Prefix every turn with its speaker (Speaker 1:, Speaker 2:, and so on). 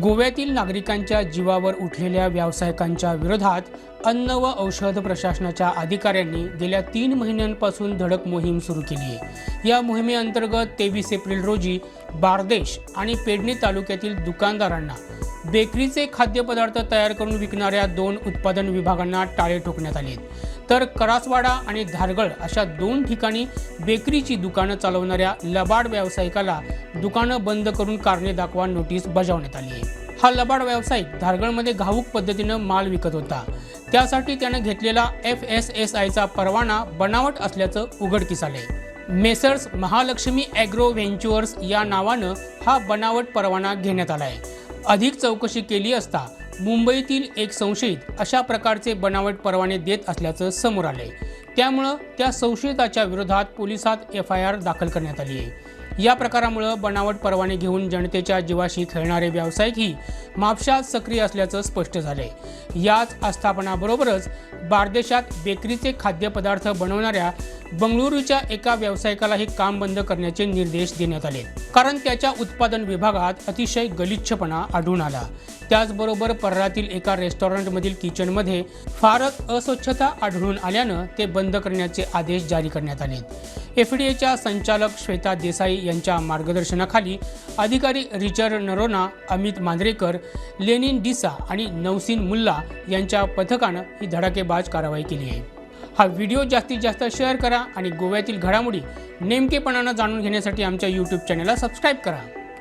Speaker 1: गोव्यातील नागरिकांच्या जीवावर उठलेल्या व्यावसायिकांच्या विरोधात अन्न व औषध प्रशासनाच्या अधिकाऱ्यांनी गेल्या तीन महिन्यांपासून धडक मोहीम सुरू केली आहे. या मोहिमेअंतर्गत तेवीस एप्रिल रोजी बारदेश आणि पेडणे तालुक्यातील दुकानदारांना बेकरीचे खाद्यपदार्थ तयार करून विकणाऱ्या दोन उत्पादन विभागांना टाळे ठोकण्यात आले तर करासवाडा आणि धारगळ अशा दोन ठिकाणी बेकरीची दुकानं चालवणाऱ्या लबाड व्यावसायिकाला दुकानं बंद करून कारणे दाखवा नोटीस बजावण्यात आली आहे. हा लबाड व्यावसायिक धारगळमध्ये घाऊक पद्धतीनं माल विकत होता. त्यासाठी त्यानं घेतलेला एफ एस एस आयचा परवाना बनावट असल्याचं उघडकीस आलंय. मेसर्स महालक्ष्मी ॲग्रो व्हेंच्युअर्स या नावानं हा बनावट परवाना घेण्यात आला आहे अधिक चौकशी केली असता मुंबईतील एक संशयित अशा प्रकारचे बनावट परवाने देत असल्याचं समोर आले त्यामुळं त्या संशयिताच्या विरोधात पोलिसात एफ आय आर दाखल करण्यात आली आहे. या प्रकारामुळं बनावट परवाने घेऊन जनतेच्या जीवाशी खेळणारे व्यावसायिकही मापशात सक्रिय असल्याचं स्पष्ट झालंय. याच आस्थापनाबरोबरच बारदेशात बेकरीचे खाद्यपदार्थ बनवणाऱ्या बंगळुरूच्या एका व्यावसायिकालाही काम बंद करण्याचे निर्देश देण्यात आले. कारण त्याच्या उत्पादन विभागात अतिशय गलिच्छपणा आढळून आला. त्याचबरोबर पर्रातील एका रेस्टॉरंटमधील किचनमध्ये फारच अस्वच्छता आढळून आल्यानं ते बंद करण्याचे आदेश जारी करण्यात आले एफ डी एच्या संचालक श्वेता देसाई यांच्या मार्गदर्शनाखाली अधिकारी रिचर्ड नरोना अमित मांजरेकर लेनिन डिसा आणि नौसिन मुल्ला यांच्या पथकानं ही धडाकेबाज कारवाई केली आहे. हा व्हिडिओ जास्तीत जास्त शेअर करा आणि गोव्यातील घडामोडी नेमकेपणानं जाणून घेण्यासाठी आमच्या यूट्यूब चॅनलला सबस्क्राईब करा.